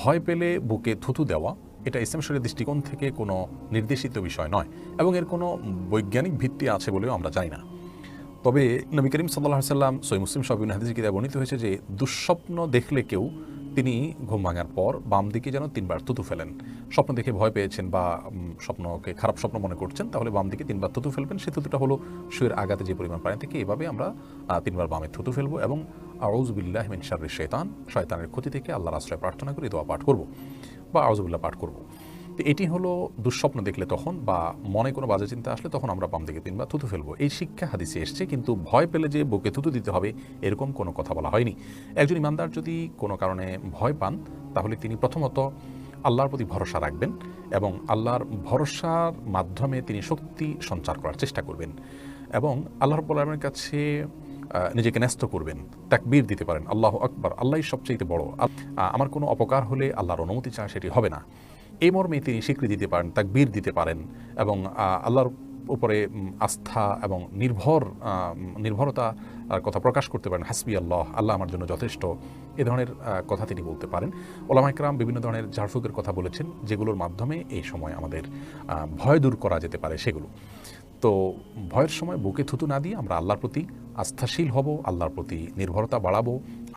ভয় পেলে বুকে থুতু দেওয়া, এটা ইসলাম দৃষ্টিকোণ থেকে কোনো নির্দেশিত বিষয় নয় এবং এর কোনো বৈজ্ঞানিক ভিত্তি আছে বলেও আমরা জানি না। তবে নবী করিম সাল্লাহ সাল্লাম সই মুসলিম সবিন হাদিস কিতাব বর্ণিত হয়েছে যে, দুঃস্বপ্ন দেখলে কেউ তিনি ঘুম ভাঙার পর বাম দিকে যেন তিনবার থুতু ফেলেন। স্বপ্ন দেখে ভয় পেয়েছেন বা স্বপ্নকে খারাপ স্বপ্ন মনে করছেন, তাহলে বাম দিকে তিনবার থুতু ফেলবেন। সেই থুতুটা হলো শুয়ের আগাতে যে পরিমাণ পানি থেকে এভাবে আমরা তিনবার বামে থুতু ফেলব এবং আউজবিল্লাহ মিন শাররি শয়তান শয়তানের ক্ষতি থেকে আল্লাহর আশ্রয় প্রার্থনা করে, দোয়া পাঠ করব বা আউজবিল্লাহ পাঠ করব। তো এটি হলো দুঃস্বপ্ন দেখলে তখন বা মনে কোনো বাজে চিন্তা আসলে তখন আমরা বাম দিকে তিনবার থুতু ফেলব। এই শিক্ষা হাদিসে এসছে, কিন্তু ভয় পেলে যে বুকে থুতু দিতে হবে এরকম কোনো কথা বলা হয়নি। একজন ইমানদার যদি কোনো কারণে ভয় পান, তাহলে তিনি প্রথমত আল্লাহর প্রতি ভরসা রাখবেন এবং আল্লাহর ভরসার মাধ্যমে তিনি শক্তি সঞ্চার করার চেষ্টা করবেন। এবং আল্লাহ রব্বুল কাছে নিজেকে ন্যস্ত করবেন, তাকবীর দিতে পারেন। আল্লাহ আকবর, আল্লাহই সবচেয়ে বড়। আমার কোনো অপকার হলে আল্লাহর অনুমতি চায় সেটি হবে না। এই মর্মে তিনি স্বীকৃতি দিতে পারেন, তাকবীর দিতে পারেন এবং আল্লাহর উপরে আস্থা এবং নির্ভর নির্ভরতা কথা প্রকাশ করতে পারেন। হাসবি আল্লাহ আল্লাহ আমার জন্য যথেষ্ট। এ ধরনের কথা তিনি বলতে পারেন। ওলামা ইকরাম বিভিন্ন ধরনের ঝাড়ফুকের কথা বলেছেন, যেগুলোর মাধ্যমে এই সময় আমাদের ভয় দূর করা যেতে পারে সেগুলো। তো ভয়ের সময় বুকে থুতু না দিয়ে আমরা আল্লাহর প্রতি আস্থাশীল হব, আল্লাহর প্রতি নির্ভরতা বাড়াবো।